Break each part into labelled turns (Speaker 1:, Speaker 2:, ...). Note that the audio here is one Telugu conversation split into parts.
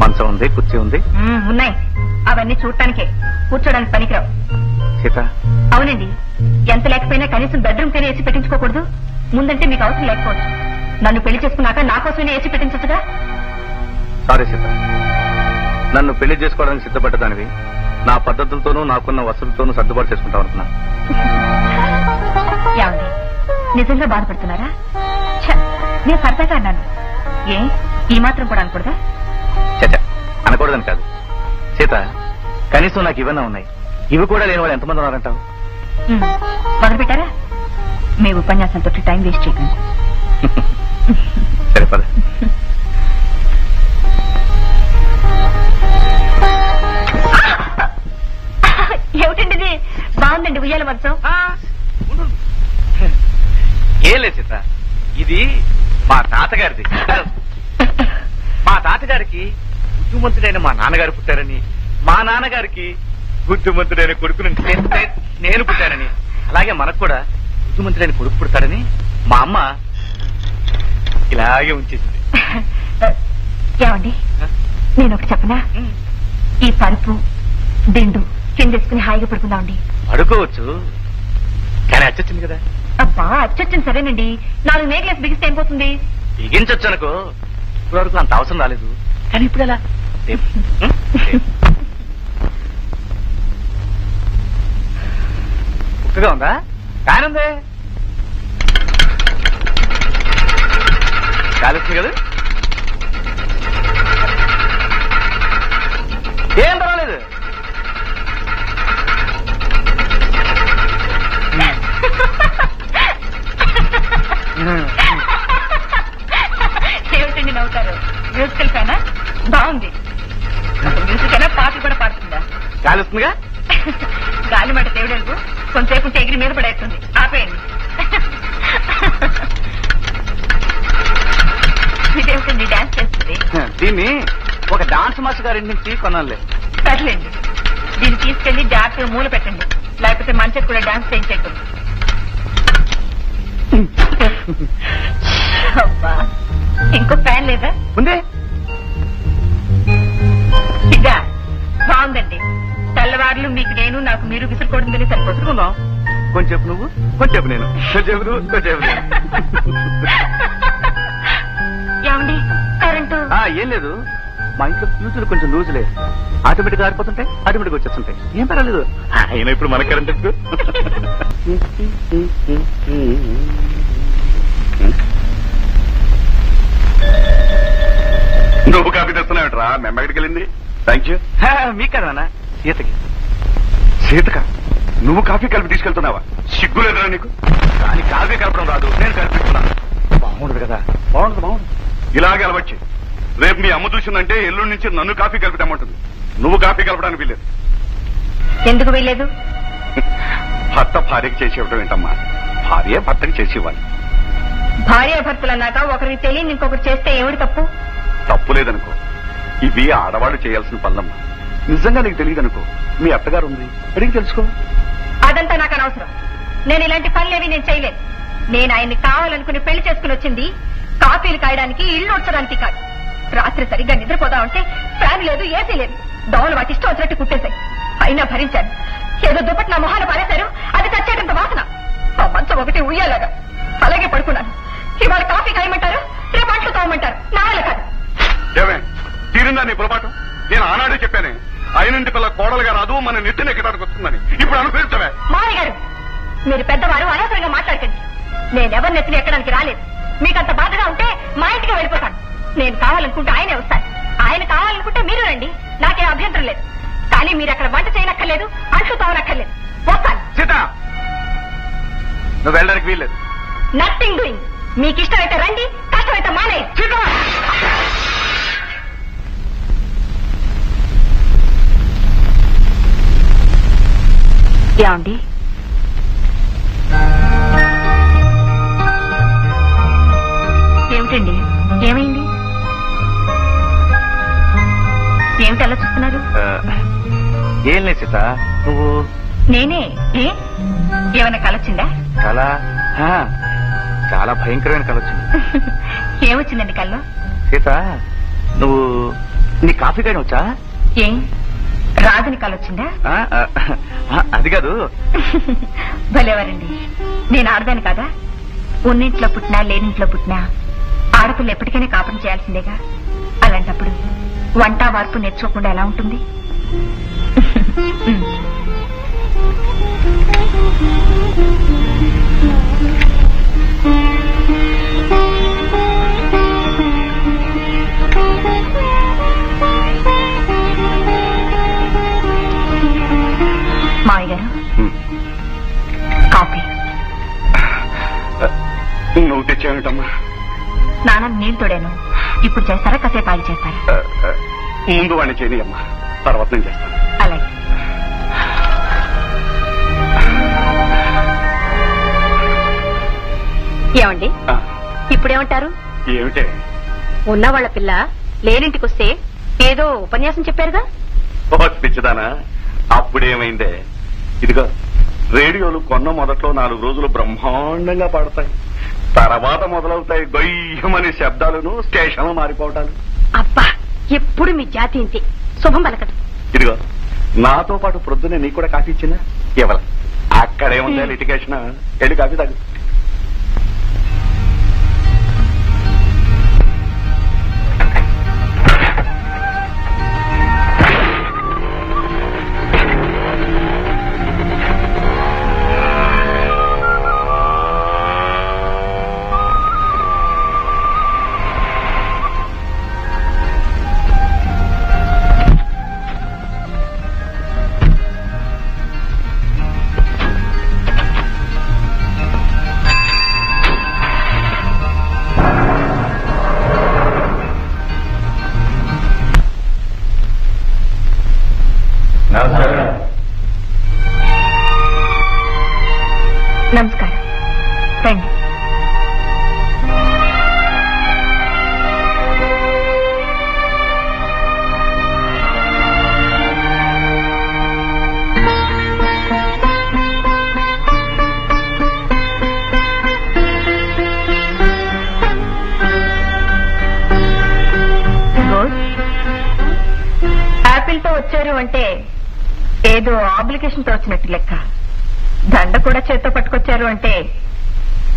Speaker 1: మంచం ఉంది కుర్చీ ఉంది?
Speaker 2: ఉన్నాయి. అవన్నీ చూడటానికే. కూర్చోడానికి పనికిరావు.
Speaker 1: సీత.
Speaker 2: అవునండి. ఎంత లేకపోయినా కనీసం బెడ్రూమ్ కైనా ఏసీ పెట్టించుకోకూడదు. ముందంటే మీకు అవసరం లేకపోవచ్చు. నన్ను పెళ్ళి చేసుకున్నాక నా కోసమే ఏసీ పెట్టించచ్చుగా?
Speaker 1: సారీ సీత. నన్ను పెళ్ళి చేసుకోవడానికి సిద్ధపడ్డదానివి. నా పద్ధతులతోనూ నాకున్న వసతులతోనూ సర్దుబాటు చేసుకుంటాం
Speaker 2: ఏమండి? నిజంగా బాధపడుతున్నారా? నేను సరదాగా అన్నాను. ఏ? ఈ మాత్రం కూడా అనకూడదా?
Speaker 1: చచ్చ అనకూడదని కాదు. సీత కనీసం నాకు ఇవన్నీ ఉన్నాయి. ఇవి కూడా లేని వాళ్ళు ఎంతమంది ఉన్నారంటావు.
Speaker 2: మొదలు పెట్టారా మీ ఉపన్యాసంతో టైం వేస్ట్ చేయకండి.
Speaker 1: సరే పద.
Speaker 2: ఏమిటండి ఇది? బాగుందండి ఉయ్యాల మంచం
Speaker 1: ఏం లేదు సీత. ఇది మా తాతగారిది. తాతగారికి బుద్ధిమంతుడైన మా నాన్నగారు పుట్టారని మా నాన్నగారికి బుద్ధిమంతుడైన కొడుకుని నేను పుట్టానని అలాగే మనకు కూడా బుద్ధిమంతుడైన కొడుకు పుడతాడని మా అమ్మ ఇలాగే ఉంచేసింది.
Speaker 2: ఏమండి? నేను ఒకటి చెప్పనా? ఈ పరుపు దిండు కిందేసుకుని హాయిగా పడుకుందామండి
Speaker 1: అడుకోవచ్చు కానీ అచ్చొచ్చింది కదా.
Speaker 2: అబ్బా అచ్చొచ్చింది సరేనండి. నాలుగు నేగ్లెస్ బిగిస్తే ఏం పోతుంది?
Speaker 1: బిగించొచ్చు అనుకో. వరకు అంత అవసరం రాలేదు. కానీ ఇప్పుడు ఎలా. ఉక్కగా ఉందా? ఉంది కాలుస్తుంది కదా? ఏం కాలుస్తుందిగా
Speaker 2: గాలి మాట దేవుడెలుగు కొంతసేపు ఎగిరి మీద పడేస్తుంది. ఆపేయండి. ఇదేమిటండి డాన్స్ చేస్తుంది?
Speaker 1: దీన్ని ఒక డాన్స్ మాస్టర్ గారి నుంచి కొనాలి
Speaker 2: సర్లేండి. దీన్ని తీసుకెళ్ళి జాగ్రత్తగా మూల పెట్టండి. లేకపోతే మంచిది కూడా డాన్స్ చేయించేట్టుంది అబ్బా ఇంకో ఫ్యాన్ లేదా?
Speaker 1: ఉంది.
Speaker 2: ఇదా బాగుందండి. తెల్లవారులు మీకు నేను నాకు మీరు విసురుకోవడం సరిపోతుంది
Speaker 1: కొట్టుకుందాం కొంచెం నువ్వు. కొంచెం నేను. కొంచెం నువ్వు. కొంచెం నేను.
Speaker 2: ఏమండి? కరెంటు?
Speaker 1: ఆ, ఏం లేదు. మా ఇంట్లో ఫ్యూచర్ కొంచెం లూజులే ఆటోమేటిక్ ఆడిపోతుంటాయి ఆటోమేటిక్ వచ్చేస్తుంటాయి. ఏం పర్వాలేదు. అయినా ఇప్పుడు మన కరెంట్
Speaker 3: నువ్వు కాఫీ తెస్తున్నావుట్రా? మెమ్మగడికి వెళ్ళింది? థ్యాంక్ యూ
Speaker 1: మీకు కదా సీతకి.
Speaker 3: సీతక నువ్వు కాఫీ కలిపి తీసుకెళ్తున్నావా? సిగ్గులేదురా నీకు?
Speaker 1: కానీ కాఫీ కలపడం రాదు నేను కలిపిస్తున్నాను. బాగుండదు కదా. బాగుండదు బాగుండదు.
Speaker 3: ఇలాగే అలవచ్చు రేపు మీ అమ్మ చూసిందంటే ఎల్లుండి నుంచి నన్ను కాఫీ కలిపి తెమ్మంటుంది. నువ్వు కాఫీ కలపడానికి వీలేదు
Speaker 2: ఎందుకు వెళ్ళలేదు
Speaker 3: భర్త భార్యకి చేసి ఇవ్వడం ఏంటమ్మా? భార్య భర్తకి చేసి ఇవ్వాలి.
Speaker 2: భార్యాభర్తలు అన్నాక ఒకరికి తెలియని ఇంకొకరు చేస్తే ఏమిటి తప్పు?
Speaker 3: తప్పు లేదనుకో. ఇవి ఆడవాళ్ళు చేయాల్సిన పనులమ్మా. నిజంగా నీకు తెలియదనుకో మీ అత్తగారు ఉంది. అడిగి తెలుసుకో.
Speaker 2: అదంతా నాకు అనవసరం. నేను ఇలాంటి పనులేవి నేను చేయలేదు. నేను ఆయన్ని కావాలనుకుని పెళ్ళి చేసుకుని వచ్చింది కాఫీలు కాయడానికి ఇల్లు ఉడ్చడానికి కాదు. రాత్రి సరిగ్గా నిద్రపోదా ఉంటే ఫ్యాన్ లేదు ఏసీ లేదు. దోమలు వాటి ఇష్టం వచ్చినట్టు కుట్టేశాయి. అయినా భరించాను. ఏదో దుప్పటి నా మొహాన పారేశారు.
Speaker 3: రాదు మన నెత్తిన ఎక్కడానికి వస్తుందని ఇప్పుడు అనుభవించవే
Speaker 2: మామయ్య గారు మీరు పెద్దవారు అనవసరంగా మాట్లాడకండి. నేనెవరి నెత్తిని ఎక్కడానికి రాలేదు. మీకంత బాధగా ఉంటే మా ఇంటికి వెళ్ళిపోతాను. నేను కావాలనుకుంటే ఆయనే వస్తాను ఆయన కావాలనుకుంటే మీరు రండి. నాకే అభ్యంతరం లేదు. కానీ మీరు అక్కడ వంట చేయనక్కర్లేదు అంట్లు తోనక్కర్లేదు వస్తాను.
Speaker 1: సీత! నువ్వు వెళ్ళడానికి వీల్లేదు.
Speaker 2: నథింగ్ డూయింగ్ మీకు ఇష్టమైతే రండి కష్టమైతే మానే ఏమండి ఏమిటండి? ఏమైంది? ఏమిటి అలా చూస్తున్నారు?
Speaker 1: ఏం లేదు సీత నువ్వు?
Speaker 2: నేనే? ఏ? ఏమైనా కలొచ్చిందా
Speaker 1: ఆ, చాలా భయంకరమైన కళ వచ్చింది.
Speaker 2: ఏమొచ్చిందండి కల్లో?
Speaker 1: సీత నువ్వు నీ కాఫీ కానీ వచ్చా?
Speaker 2: ఏం? రాజుని కలొచ్చిందా
Speaker 1: ఆ, ఆ, ఆ, అది కాదు.
Speaker 2: భలేవారండి. నేను ఆడదాను కదా? ఉన్నింట్లో పుట్టినా లేనింట్లో పుట్టినా ఆడపిల్ల ఎప్పటికైనా కాపురం చేయాల్సిందేగా? అలాంటప్పుడు వంట వార్పు నేర్చుకోకుండా ఎలా ఉంటుంది? ఉమ్.
Speaker 3: తెచ్చావేంటమ్మా
Speaker 2: స్నానం నీళ్ళు తోడాను. ఇప్పుడు చేస్తారా? కాసేపు ఆగి చేస్తారా?
Speaker 3: ముందు వాడిని చేయని అమ్మా తర్వాత నేను చేస్తాను.
Speaker 2: అలాగే. ఏమండి? ఇప్పుడేమంటారు?
Speaker 3: ఏమిటే?
Speaker 2: ఉన్న వాళ్ళ పిల్ల లేనింటికి వస్తే ఏదో ఉపన్యాసం చెప్పారుగా?
Speaker 3: పిచ్చిదానా. అప్పుడేమైందే? ఇదిగో రేడియోలు కొన్న మొదట్లో నాలుగు రోజులు బ్రహ్మాండంగా పాడతాయి. తర్వాత మొదలవుతాయి గొయ్యమనే శబ్దాలను స్టేషన్లు మారిపోవటాలు.
Speaker 2: అబ్బా ఎప్పుడు మీ జాతి ఇంతే. శుభం పలకదు.
Speaker 3: ఇదిగో నాతో పాటు ప్రొద్దునే నీకు కూడా కాఫీ ఇచ్చిందా ఇవ్వాల అక్కడేముందా లిటికేషన్? వెళ్ళి కాఫీ తాగు.
Speaker 2: నమస్కారం. రండి. గుడ్తో వచ్చారు అంటే ఏదో ఆబ్లికేషన్తో వచ్చినట్టు లెక్క. దండ కూడా చేత్తో పట్టుకొచ్చారు అంటే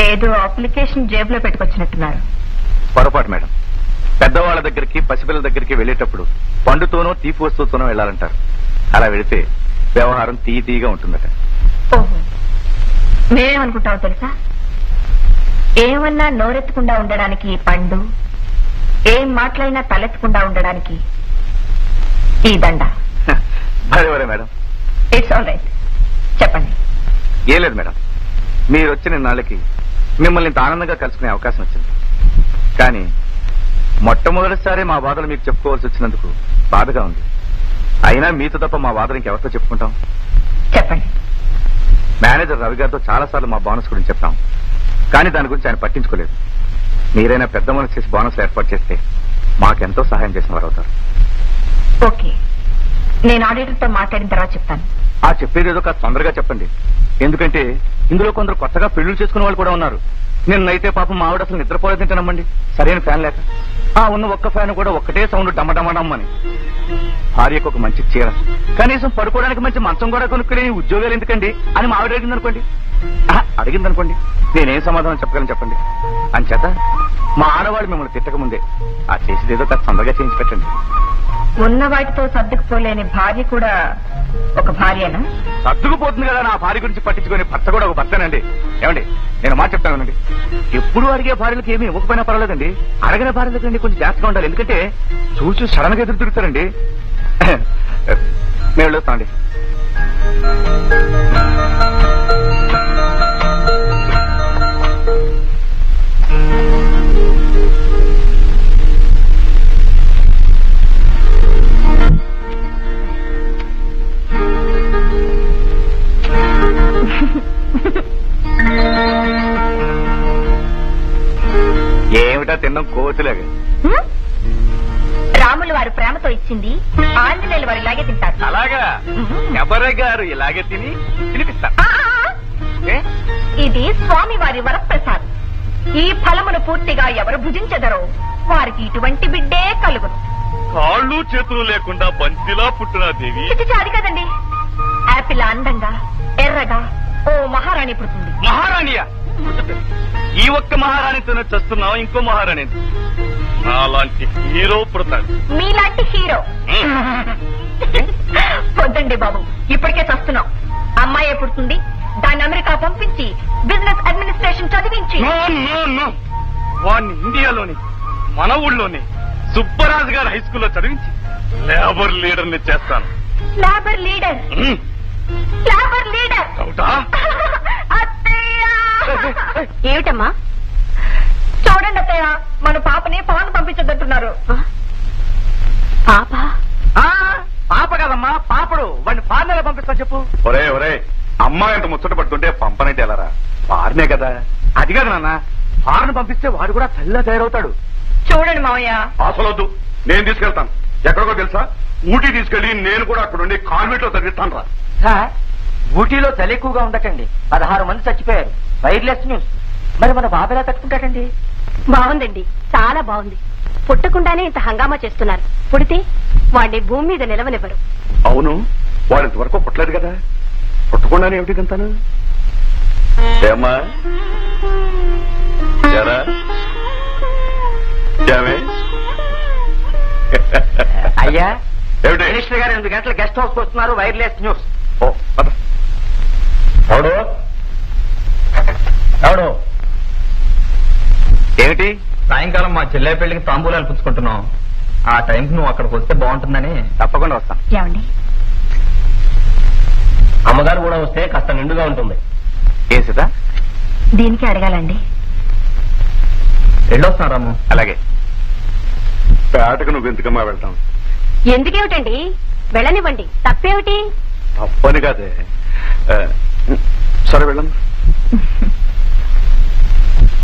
Speaker 2: ఏదో అప్లికేషన్ జేబులో పెట్టుకొచ్చినట్టున్నారు.
Speaker 1: పొరపాటు మేడం. పెద్దవాళ్ళ దగ్గరికి పసిపిల్లల దగ్గరికి వెళ్ళేటప్పుడు పండుతోనో తీపి వస్తువుతోనో వెళ్ళాలంటారు. అలా వెళితే వ్యవహారం తీయ తీయగా ఉంటుందట.
Speaker 2: ఓహో. మేమేమనుకుంటామో తెలుసా? ఏమన్నా నోరెత్తకుండా ఉండడానికి పండు ఏం మాట్లాడినా తలెత్తకుండా ఉండడానికి ఈ దండ.
Speaker 1: మేడం.
Speaker 2: ఇట్స్ ఆల్ రైట్ చెప్పండి.
Speaker 1: ఏం లేదు మేడం. మీరు వచ్చిన నాళ్ళకి మిమ్మల్ని ఇంత ఆనందంగా కలుసుకునే అవకాశం వచ్చింది. కానీ మొట్టమొదటిసారి మా బాధలు మీకు చెప్పుకోవాల్సి వచ్చినందుకు బాధగా ఉంది. అయినా మీతో తప్ప మా బాధలు ఇంకెవరితో చెప్పుకుంటాం?
Speaker 2: చెప్పండి.
Speaker 1: మేనేజర్ రవి గారితో చాలా సార్లు మా బోనస్ గురించి చెప్పాం. కానీ దాని గురించి ఆయన పట్టించుకోలేదు. మీరైనా పెద్ద మనసు చేసి బోనస్ ఏర్పాటు చేస్తే మాకెంతో సహాయం చేసిన వారు అవుతారు
Speaker 2: ఓకే. నేను ఆడిటర్తో మాట్లాడిన తర్వాత చెప్తాను.
Speaker 1: ఆ చెప్పేది ఏదో కాస్త తొందరగా చెప్పండి. ఎందుకంటే ఇందులో కొందరు కొత్తగా పెళ్ళి చేసుకునే వాళ్ళు కూడా ఉన్నారు. నిన్నైతే పాపం మా ఆవిడ అసలు నిద్రపోలేదంటే నమ్మండి. సరైన ఫ్యాన్ లేక. ఆ ఉన్న ఒక్క ఫ్యాన్ కూడా ఒక్కటే సౌండ్ డమ్మడమ్మడమ్మని భార్యకు ఒక మంచి చీర. కనీసం పడుకోవడానికి మంచి మంచం కూడా కొనుక్కునే ఉద్యోగాలు ఎందుకండి? అని మా ఆవిడ అనుకోండి అడిగింది అనుకోండి నేనేం సమాధానం చెప్పగలను చెప్పండి. అంచేత మా ఆడవాళ్ళు మిమ్మల్ని తిట్టకముందే. ఆ చేసేది ఏదో కాస్త తొందరగా చేయించి పెట్టండి.
Speaker 2: ఉన్న వాటితో సర్దుకుపోలేని భార్య కూడా ఒక భార్యనా?
Speaker 1: సర్దుకుపోతుంది కదా నా భార్య గురించి పట్టించుకునే భర్త కూడా ఒక భర్తనండి. ఏమండి నేను మాట చెప్తానండి ఎప్పుడు అడిగే భార్యలకు ఏమీ ఇవ్వకపోయినా పర్వాలేదండి. అడగిన భార్యలకు కొంచెం జాగ్రత్తగా ఉండాలి. ఎందుకంటే చూసి సడన్గా ఎదురు తిరుగుతారండి. నేను వెళ్ళొస్తామండి ఎవరే గారు ఇలాగే తిని. ఏ?
Speaker 2: ఇది స్వామి వారి వరప్రసాదం. ఈ ఫలమును పూర్తిగా ఎవరు భుజించెదరో వారికి ఇటువంటి బిడ్డే కలుగును.
Speaker 1: కాళ్ళు చేతులు లేకుండా బంతిలా పుట్టిన దేవి.
Speaker 2: అది కదండి. యాపిల్ అందంగా ఎర్రగా ఓ మహారాణి పుడుతుంది.
Speaker 1: మహారాణియా? ఈ ఒక్క మహారాణితోనే చస్తున్నావు? ఇంకో మహారాణి అలాంటి హీరో పుడతాడు.
Speaker 2: మీలాంటి హీరో. వద్దండి బాబు ఇప్పటికే చస్తున్నాం. అమ్మాయి పుడుతుంది దాన్ని అమెరికా పంపించి బిజినెస్ అడ్మినిస్ట్రేషన్ చదివించి.
Speaker 1: No no no. వాడిని ఇండియాలోని మన ఊళ్ళోని సుబ్బరాజు గారి హై స్కూల్లో చదివించి లేబర్ లీడర్ని చేస్తాను
Speaker 2: లేబర్ లీడర్ లేబర్ లీడర్? ఏమిటమ్మా? చూడండి అత్తయ్య మన పాపని పవన్ పంపించొద్దంటున్నారు. పాప?
Speaker 1: ఆ, పాప కదమ్మా పాపడు. వాడిని ఫార్నర్ పంపిస్తా చెప్పు.
Speaker 3: ఒరే ఒరే అమ్మాయి అంత ముచ్చట పడుతుంటే పంపనంటే ఎలారా పారినే కదా.
Speaker 1: అది కాదు నాన్న. ఫారెన్ పంపిస్తే వాడు కూడా తల్లిలా తయారవుతాడు.
Speaker 2: చూడండి మావయ్య.
Speaker 3: అసలొద్దు. నేను తీసుకెళ్తాను. ఎక్కడికో తెలుసా? ఊటీ తీసుకెళ్ళి నేను కూడా అక్కడ ఉండి కాన్వెంట్లో చదివిస్తాను రా
Speaker 4: సార్ ఊటీలో చలి ఎక్కువగా ఉండకండి. పదహారు మంది చచ్చిపోయారు. Wireless news. మరి మన బాబు ఎలా తట్టుకుంటాడండి?
Speaker 2: బాగుందండి. చాలా బాగుంది. పుట్టకుండానే ఇంత హంగామా చేస్తున్నారు. పుడితే వాడిని భూమి మీద నిలవనివ్వరు.
Speaker 3: అవును వాడు ఇంతవరకు పుట్టలేదు కదా. పుట్టకుండానే ఏమిటి కంతాను? ఏమే?
Speaker 4: అయ్యా మినిస్టర్ గారు ఎనిమిది గంటల గెస్ట్ హౌస్ వస్తున్నారు వైర్లెస్ న్యూస్.
Speaker 3: ఓ, పద.
Speaker 4: ఎవడు? ఎవడు?
Speaker 1: ఏమిటి?
Speaker 5: సాయంకాలం మా చెల్లె పెళ్ళికి తాంబూలాలు పుచ్చుకుంటున్నాం. ఆ టైంకి నువ్వు అక్కడికి వస్తే బాగుంటుందని
Speaker 1: తప్పకుండా వస్తాను.
Speaker 2: ఏమండి?
Speaker 5: అమ్మగారు కూడా వస్తే కాస్త నిండుగా ఉంటుంది.
Speaker 1: ఏ సీత?
Speaker 2: దీనికి అడగాలండి.
Speaker 5: వెళ్ళొస్తాను రాము.
Speaker 1: అలాగే.
Speaker 3: పేటకు నువ్వు ఎందుకమ్మా వెళ్తాం
Speaker 2: ఎందుకేమిటండి? వెళ్ళనివ్వండి. తప్పేమిటి?
Speaker 3: తప్పని కాదే. సరే వెళ్ళమ్మా.